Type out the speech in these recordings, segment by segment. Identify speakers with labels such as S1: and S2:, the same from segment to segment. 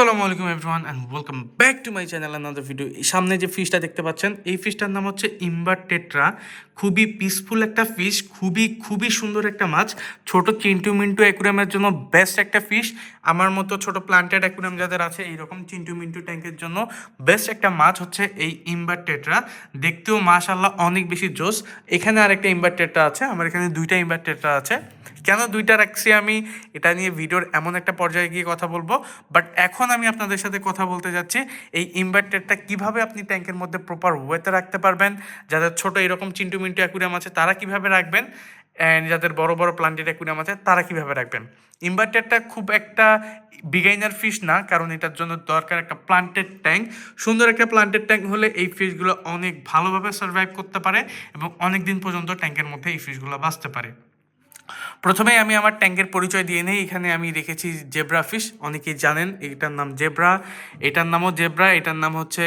S1: আসসালামু আলাইকুম everyone and welcome back to my channel another video সামনে যে ফিশটা দেখতে পাচ্ছেন, এই ফিশটার নাম হচ্ছে ইম্বার টেট্রা খুবই পিসফুল একটা ফিশ খুবই খুবই সুন্দর একটা মাছ। ছোট চিন্টু মিন্টু অ্যাকুরিয়ামের জন্য বেস্ট একটা ফিশ আমার মতো ছোট প্লান্টেড অ্যাকুরিয়াম যাদের আছে, এইরকম চিন্টু মিন্টু ট্যাঙ্কের জন্য বেস্ট একটা মাছ হচ্ছে এই ইম্বার টেট্রা দেখতেও মাশাল্লাহ অনেক বেশি জোস এখানে আরেকটা ইম্বার টেট্রা আছে, আমার এখানে দুইটা ইম্বার টেট্রা আছে। কেন দুইটা রাখছি আমি? এটা নিয়ে ভিডিওর এমন একটা পর্যায়ে গিয়ে কথা বলব। বাট এখন আমি আপনাদের সাথে কথা বলতে যাচ্ছি, এই ইনভার্টারটা কীভাবে আপনি ট্যাঙ্কের মধ্যে প্রপার ওয়েতে রাখতে পারবেন, যাদের ছোট এরকম চিন্টু মিন্টু অ্যাকুরিয়াম আছে তারা কীভাবে রাখবেন অ্যান্ড যাদের বড় বড় প্লান্টেড অ্যাকুরিয়াম আছে তারা কীভাবে রাখবেন। ইনভার্টারটা খুব একটা বিগাইনার ফিশ না, কারণ এটার জন্য দরকার একটা প্লান্টেড ট্যাঙ্ক সুন্দর একটা প্লান্টেড ট্যাঙ্ক হলে এই ফিশগুলো অনেক ভালোভাবে সার্ভাইভ করতে পারে এবং অনেক দিন পর্যন্ত ট্যাঙ্কের মধ্যে এই ফিশগুলো বাঁচতে পারে। প্রথমেই আমি আমার ট্যাঙ্কের পরিচয় দিয়ে নেই, এখানে আমি রেখেছি জেব্রা ফিশ, অনেকেই জানেন এটার নাম জেব্রা। এটার নামও জেব্রা, এটার নাম হচ্ছে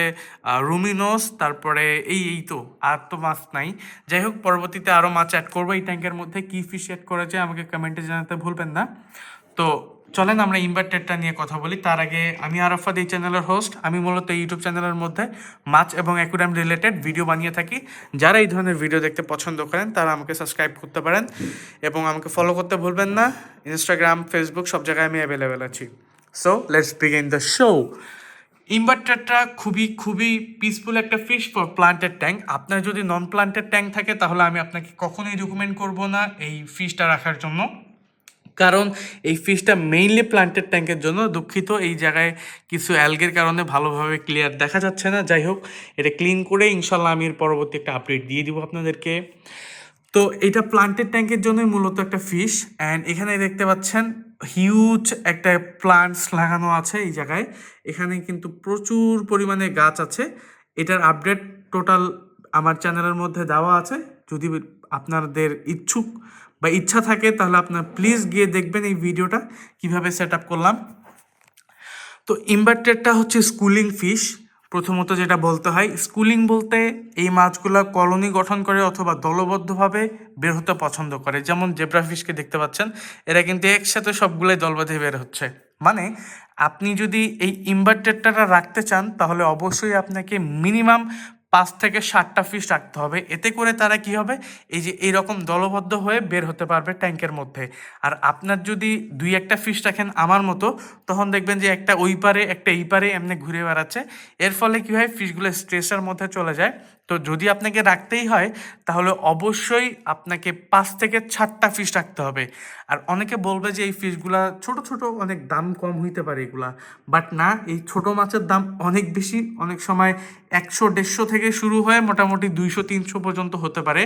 S1: রুমিনোস, তারপরে এই এই তো, আর তো মাছ নাই। যাই হোক পরবর্তীতে আরও মাছ অ্যাড করব এই ট্যাঙ্কের মধ্যে, কী ফিশ অ্যাড করেছে আমাকে কমেন্টে জানাতে ভুলবেন না। তো চলেন আমরা ইনভার্টারটা নিয়ে কথা বলি। তার আগে আমি আরাফাত এই চ্যানেলের হোস্ট আমি মূলত ইউটিউব চ্যানেলের মধ্যে মাছ এবং অ্যাকুরাম রিলেটেড ভিডিও বানিয়ে থাকি। যারা এই ধরনের ভিডিও দেখতে পছন্দ করেন, তারা আমাকে সাবস্ক্রাইব করতে পারেন এবং আমাকে ফলো করতে ভুলবেন না। ইনস্টাগ্রাম ফেসবুক সব জায়গায় আমি অ্যাভেলেবেল আছি। So let's begin the show ইনভার্টারটা খুবই খুবই পিসফুল একটা ফিশ ফর প্লান্টেড ট্যাঙ্ক আপনার যদি নন প্লান্টেড ট্যাঙ্ক থাকে, তাহলে আমি আপনাকে কখনোই রিকমেন্ড করব না এই ফিশটা রাখার জন্য। কারণ এই ফিশটা মেইনলি প্লান্টেড ট্যাঙ্কের জন্য দুঃখিত। এই জায়গায় কিছু অ্যালগের কারণে ভালোভাবে ক্লিয়ার দেখা যাচ্ছে না। যাই হোক, এটা ক্লিন করে ইনশাল্লাহ আমি এর পরবর্তী একটা আপডেট দিয়ে দিব আপনাদেরকে। তো এটা প্লান্টেড ট্যাঙ্কের জন্যই মূলত একটা ফিশ অ্যান্ড এখানে দেখতে পাচ্ছেন হিউজ একটা প্লান্টস লাগানো আছে এই জায়গায়। এখানে কিন্তু প্রচুর পরিমাণে গাছ আছে। এটার আপডেট টোটাল আমার চ্যানেলের মধ্যে দেওয়া আছে। যদি আপনাদের ইচ্ছুক বা ইচ্ছা থাকে, তাহলে আপনার প্লিজ গিয়ে দেখবেন এই ভিডিওটা, কীভাবে সেট আপ করলাম। তো ইনভার্টারটা হচ্ছে স্কুলিং ফিশ প্রথমত যেটা বলতে হয় স্কুলিং বলতে এই মাছগুলো কলোনি গঠন করে অথবা দলবদ্ধভাবে বের হতে পছন্দ করে। যেমন জেব্রা ফিশকে দেখতে পাচ্ছেন, এরা কিন্তু একসাথে সবগুলোই দল বের হচ্ছে। মানে আপনি যদি এই ইনভার্টারটা রাখতে চান, তাহলে অবশ্যই আপনাকে মিনিমাম পাঁচ থেকে সাতটা ফিস রাখতে হবে। এতে করে তারা কি হবে? এই যে এইরকম দলবদ্ধ হয়ে বের হতে পারবে ট্যাঙ্কের মধ্যে। আর আপনার যদি দুই একটা ফিস রাখেন আমার মতো, তখন দেখবেন যে একটা ওই পারে, একটা এই পারে এমনি ঘুরে বেড়াচ্ছে। এর ফলে কি হয়? ফিশগুলো স্ট্রেসের মধ্যে চলে যায়। তো যদি আপনাকে রাখতেই হয়, তাহলে অবশ্যই আপনাকে পাঁচ থেকে ষাটটা ফিস রাখতে হবে। আর অনেকে বলবে যে, এই ফিশগুলা ছোট ছোট অনেক দাম কম হইতে পারে এগুলা। বাট না, এই ছোট মাছের দাম অনেক বেশি। অনেক সময় একশো, দেড়শো থেকে শুরু হয়ে মোটামুটি দুইশো, তিনশো পর্যন্ত হতে পারে।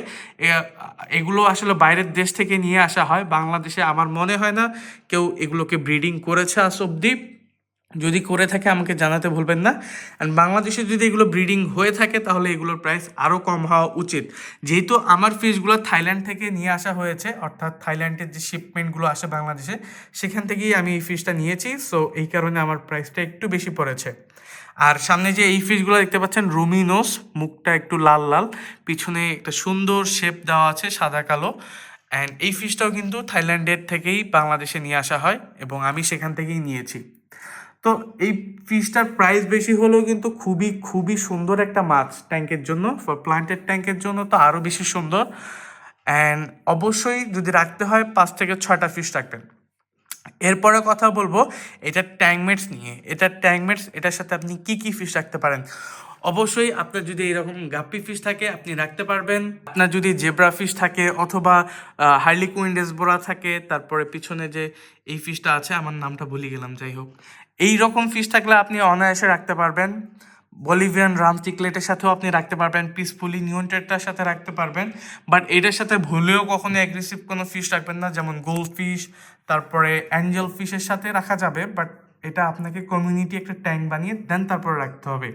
S1: এগুলো আসলে বাইরের দেশ থেকে নিয়ে আসা হয়। বাংলাদেশে আমার মনে হয় না কেউ এগুলোকে ব্রিডিং করেছে আজ অব্দি যদি করে থাকে আমাকে জানাতে ভুলবেন না। অ্যান্ড বাংলাদেশে যদি এগুলো ব্রিডিং হয়ে থাকে, তাহলে এগুলোর প্রাইস আরও কম হওয়া উচিত। যেহেতু আমার ফিশগুলো থাইল্যান্ড থেকে নিয়ে আসা হয়েছে, অর্থাৎ থাইল্যান্ডের যে শিপমেন্টগুলো আসে বাংলাদেশে, সেখান থেকেই আমি এই ফিশটা নিয়েছি। সো এই কারণে আমার প্রাইসটা একটু বেশি পড়েছে। আর সামনে যে এই ফিশগুলো দেখতে পাচ্ছেন রুমিনোস মুখটা একটু লাল লাল, পিছনে একটা সুন্দর শেপ দেওয়া আছে, সাদা কালো। অ্যান্ড এই ফিশটাও কিন্তু থাইল্যান্ডের থেকেই বাংলাদেশে নিয়ে আসা হয়, এবং আমি সেখান থেকেই নিয়েছি। তো এই ফিশটার প্রাইস বেশি হলেও কিন্তু খুবই খুবই সুন্দর একটা মাছ ট্যাঙ্কের জন্য। ফর প্লান্টেড ট্যাঙ্কের জন্য তো আরও বেশি সুন্দর। অ্যান্ড অবশ্যই যদি রাখতে হয়, পাঁচ থেকে ছয়টা ফিশ রাখবেন। এরপরে কথা বলব, এটা ট্যাংমেটস নিয়ে। এটা ট্যাংমেটস এটার সাথে আপনি কি কি ফিশ রাখতে পারেন? অবশ্যই আপনার যদি এরকম গাপ্পি ফিশ থাকে, আপনি রাখতে পারবেন। আপনার যদি জেব্রা ফিশ থাকে অথবা হার্লিকুইন ডেসবোরা থাকে, তারপরে পিছনে যে এই ফিশটা আছে, আমার নামটা ভুলে গেলাম, যাই হোক। এই রকম ফিশ থাকলে আপনি অনায়াসে রাখতে পারবেন। বলিভিয়ান রাম চিকলেটের সাথেও আপনি রাখতে পারবেন পিসফুলি নিউনটেটটার সাথে রাখতে পারবেন। বাট এটার সাথে ভুলেও কখনো অ্যাগ্রেসিভ কোনো ফিশ রাখবেন না, যেমন গোল্ড ফিশ তারপরে অ্যাঞ্জেল ফিশের সাথে রাখা যাবে। বাট এটা আপনাকে কমিউনিটি একটা ট্যাঙ্ক বানিয়ে দেন তারপর রাখতে হবে।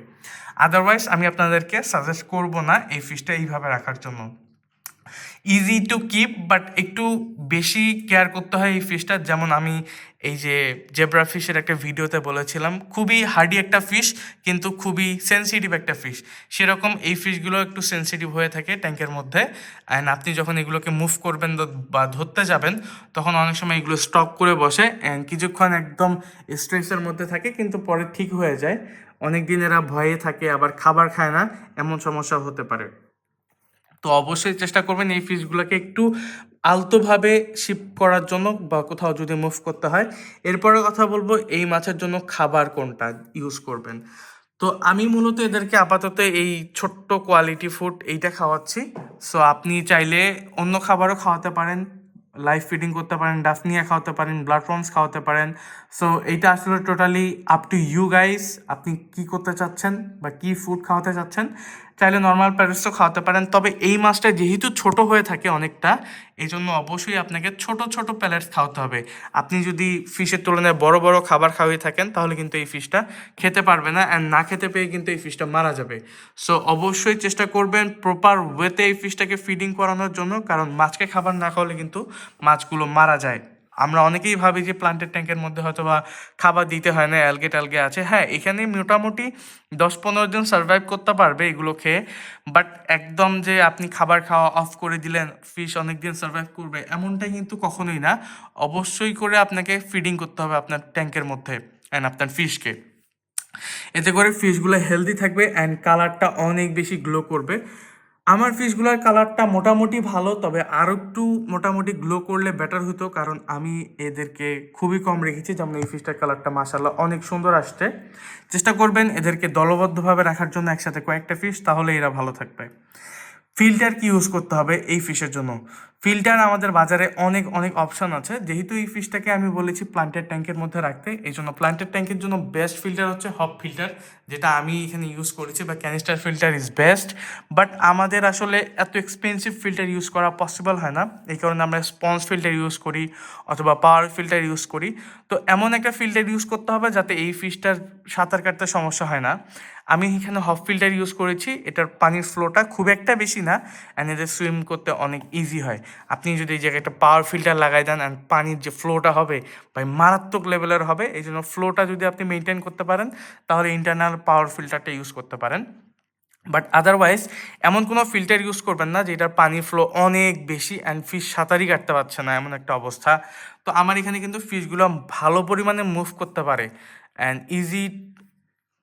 S1: আদারওয়াইজ আমি আপনাদেরকে সাজেস্ট করব না এই ফিশটা এইভাবে রাখার জন্য। ইজি টু কিপ বাট একটু বেশি কেয়ার করতে হয় এই ফিশটা যেমন আমি এই যে জেব্রা ফিশের একটা ভিডিওতে বলেছিলাম, খুবই হার্ডি একটা ফিশ কিন্তু খুবই সেন্সিটিভ একটা ফিশ সেরকম এই ফিশগুলো একটু সেন্সিটিভ হয়ে থাকে ট্যাঙ্কের মধ্যে। অ্যান্ড আপনি যখন এগুলোকে মুভ করবেন বা ধরতে যাবেন, তখন অনেক সময় এগুলো স্টক করে বসে অ্যান্ড কিছুক্ষণ একদম স্ট্রেসের মধ্যে থাকে, কিন্তু পরে ঠিক হয়ে যায়। অনেক দিন এরা ভয়ে থাকে, আবার খাবার খায় না, এমন সমস্যা হতে পারে। তো অবশ্যই চেষ্টা করবেন এই ফিশগুলোকে একটু আলতোভাবে শিপ করার জন্য বা কোথাও যদি মুভ করতে হয়। এরপরে কথা বলব, এই মাছের জন্য খাবার কোনটা ইউজ করবেন। তো আমি মূলত এদেরকে আপাতত এই ছোট্ট কোয়ালিটি ফুড এইটা খাওয়াচ্ছি। সো আপনি চাইলে অন্য খাবারও খাওয়াতে পারেন লাইফ ফিডিং করতে পারেন, ডাফনিয়া খাওয়াতে পারেন ব্লাড প্রনস খাওয়াতে পারেন। সো এইটা আসলে totally up to you guys আপনি কি করতে চাচ্ছেন বা কি ফুড খাওয়াতে চাচ্ছেন। চাইলে নর্মাল প্যারেন্টসও খাওয়াতে পারেন। তবে এই মাছটা যেহেতু ছোট হয়ে থাকে অনেকটা এই জন্য অবশ্যই আপনাকে ছোট ছোট প্যালেটস খাওয়াতে হবে। আপনি যদি ফিশের তুলনায় বড় বড় খাবার খাওয়িয়ে থাকেন, তাহলে কিন্তু এই ফিশটা খেতে পারবে না অ্যান্ড না খেতে পেয়ে কিন্তু এই ফিশটা মারা যাবে। সো অবশ্যই চেষ্টা করবেন প্রপার ওয়েতে এই ফিশটাকে ফিডিং করানোর জন্য, কারণ মাছকে খাবার না খাওয়ালে কিন্তু মাছগুলো মারা যায়। আমরা অনেকেই ভাবি যে প্লান্টের ট্যাঙ্কের মধ্যে হয়তো বা খাবার দিতে হয় না অ্যালগে ট্যালগে আছে। হ্যাঁ এখানে মোটামুটি দশ পনেরো দিন সার্ভাইভ করতে পারবে এগুলো খেয়ে। বাট একদম যে আপনি খাবার খাওয়া অফ করে দিলেন ফিশ অনেক দিন সার্ভাইভ করবে, এমনটা কিন্তু কখনোই না। অবশ্যই করে আপনাকে ফিডিং করতে হবে আপনার ট্যাঙ্কের মধ্যে অ্যান্ড আপনার ফিশকে এতে করে ফিশগুলো হেলদি থাকবে অ্যান্ড কালারটা অনেক বেশি গ্লো করবে। আমার ফিশগুলোর কালারটা মোটামুটি ভালো, তবে আর একটু মোটামুটি গ্লো করলে বেটার হতো কারণ আমি এদেরকে খুবই কম রেখেছি, যেমন এই ফিশটার কালারটা মাসাল্লাহ অনেক সুন্দর আসছে। চেষ্টা করবেন এদেরকে দলবদ্ধভাবে রাখার জন্য একসাথে কয়েকটা ফিশ তাহলে এরা ভালো থাকবে। ফিল্টার কি ইউজ করতে হবে এই ফিশের জন্য? ফিল্টার আমাদের বাজারে অনেক অনেক অপশান আছে। যেহেতু এই ফিশটাকে আমি বলেছি প্লান্টের ট্যাঙ্কের মধ্যে রাখতে, এই জন্য প্লান্টের ট্যাঙ্কের জন্য বেস্ট ফিল্টার হচ্ছে হপ ফিল্টার যেটা আমি এখানে ইউজ করেছি বা canister filter is best but আমাদের আসলে এত এক্সপেন্সিভ ফিল্টার ইউজ করা পসিবল হয় না। এই কারণে আমরা স্পঞ্জ ফিল্টার ইউজ করি অথবা পাওয়ার ফিল্টার ইউজ করি। তো এমন একটা ফিল্টার ইউজ করতে হবে যাতে এই ফিশটার সাঁতার কাটতে সমস্যা হয় না। আমি এখানে হফ ফিল্টার ইউজ করেছি। এটার পানির ফ্লোটা খুব একটা বেশি না অ্যান্ড এদের সুইম করতে অনেক ইজি হয়। আপনি যদি এই জায়গায় একটা পাওয়ার ফিল্টার লাগাই দেন অ্যান্ড পানির যে ফ্লোটা হবে ভাই মারাত্মক লেভেলের হবে, এই জন্য ফ্লোটা যদি আপনি মেনটেন করতে পারেন, তাহলে ইন্টারনাল পাওয়ার ফিল্টারটা ইউজ করতে পারেন। বাট আদারওয়াইজ এমন কোনো ফিল্টার ইউজ করবেন না যেটার পানি ফ্লো অনেক বেশি অ্যান্ড ফিশ সাঁতারই কাটতে পারছে না, এমন একটা অবস্থা। তো আমার এখানে কিন্তু ফিশগুলো ভালো পরিমাণে মুভ করতে পারে অ্যান্ড ইজি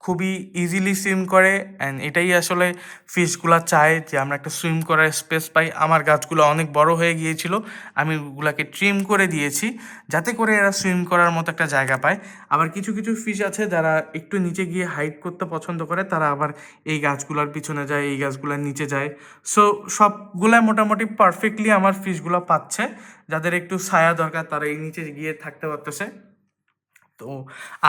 S1: খুবই ইজিলি সুইম করে অ্যান্ড এটাই আসলে ফিশগুলো চায় যে আমরা একটা সুইম করার স্পেস পাই। আমার গাছগুলো অনেক বড় হয়ে গিয়েছিল, আমি ওগুলাকে ট্রিম করে দিয়েছি যাতে করে এরা সুইম করার মতো একটা জায়গা পায়। আবার কিছু কিছু ফিশ আছে যারা একটু নিচে গিয়ে হাইট করতে পছন্দ করে, তারা আবার এই গাছগুলোর পিছনে যায়, এই গাছগুলোর নিচে যায়। সো সবগুলা মোটামুটি পারফেক্টলি আমার ফিশগুলো পাচ্ছে। যাদের একটু ছায়া দরকার, তারা এই নিচে গিয়ে থাকতে পারতেছে। তো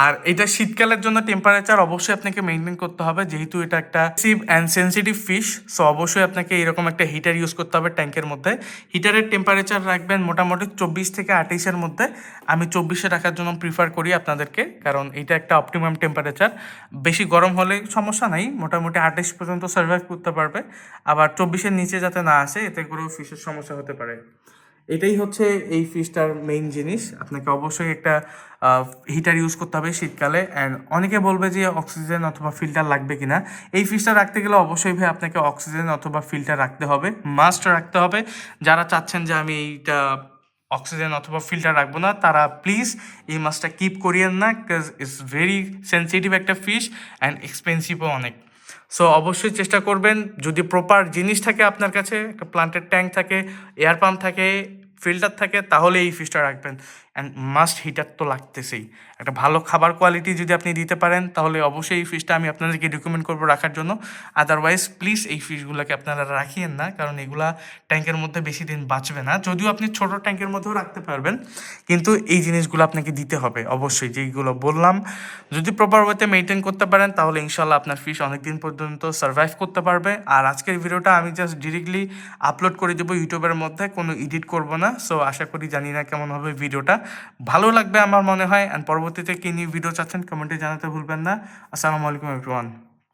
S1: আর এটা শীতকালের জন্য টেম্পারেচার অবশ্যই আপনাকে মেনটেন করতে হবে। যেহেতু এটা একটা সিভ অ্যান্ড সেন্সিটিভ ফিশ সো অবশ্যই আপনাকে এরকম একটা হিটার ইউজ করতে হবে ট্যাঙ্কের মধ্যে। হিটারের টেম্পারেচার রাখবেন মোটামুটি চব্বিশ থেকে আঠাইশের মধ্যে। আমি চব্বিশে রাখার জন্য প্রিফার করি আপনাদেরকে, কারণ এটা একটা অপটিমাম টেম্পারেচার বেশি গরম হলে সমস্যা নাই, মোটামুটি আঠাইশ পর্যন্ত সার্ভাইভ করতে পারবে। আবার চব্বিশের নিচে যাতে না আসে, এতে করেও ফিশের সমস্যা হতে পারে। এটাই হচ্ছে এই ফিশটার মেইন জিনিস। আপনাকে অবশ্যই একটা হিটার ইউজ করতে হবে শীতকালে। অ্যান্ড অনেকে বলবে যে অক্সিজেন অথবা ফিল্টার লাগবে কিনা। এই ফিশটা রাখতে গেলে অবশ্যই ভাই আপনাকে অক্সিজেন অথবা ফিল্টার রাখতে হবে। মাস্ট রাখতে হবে। যারা চাচ্ছেন যে আমি এইটা অক্সিজেন অথবা ফিল্টার রাখব না, তারা প্লিজ এই মাছটা কিপ করিয়েন না বিকজ ইটস ভেরি সেন্সিটিভ একটা ফিশ অ্যান্ড এক্সপেন্সিভও অনেক। সো অবশ্যই চেষ্টা করবেন। যদি প্রপার জিনিস থাকে আপনার কাছে, একটা প্লান্টের ট্যাঙ্ক থাকে এয়ার পাম্প থাকে ফিল্টার থাকে তাহলে এই ফিশটা রাখবেন। অ্যান্ড মাস্ট হিটার তো লাগতেছেই। একটা ভালো খাবার কোয়ালিটি যদি আপনি দিতে পারেন, তাহলে অবশ্যই এই ফিশটা আমি আপনাদেরকে রিকমেন্ড করব রাখার জন্য। আদারওয়াইজ প্লিজ এই ফিশগুলোকে আপনারা রাখিয়েন না, কারণ এগুলা ট্যাঙ্কের মধ্যে বেশি দিন বাঁচবে না। যদিও আপনি ছোট ট্যাঙ্কের মধ্যেও রাখতে পারবেন, কিন্তু এই জিনিসগুলো আপনাকে দিতে হবে অবশ্যই যেইগুলো বললাম। যদি প্রপার ওয়েতে মেনটেন করতে পারেন, তাহলে ইনশাল্লাহ আপনার ফিশ অনেক দিন পর্যন্ত সার্ভাইভ করতে পারবে। আর আজকের ভিডিওটা আমি জাস্ট ডিরেক্টলি আপলোড করে দেবো ইউটিউবের মধ্যে, কোনো এডিট করব না। সো আশা করি জানি না কেমন হবে ভিডিওটা ভালো লাগবে আমার মনে হয় অ্যান্ড পরবর্তীতে কী নিয়ে ভিডিও চাচ্ছেন কমেন্টে জানাতে ভুলবেন না। আসসালামু আলাইকুম এভরিওয়ান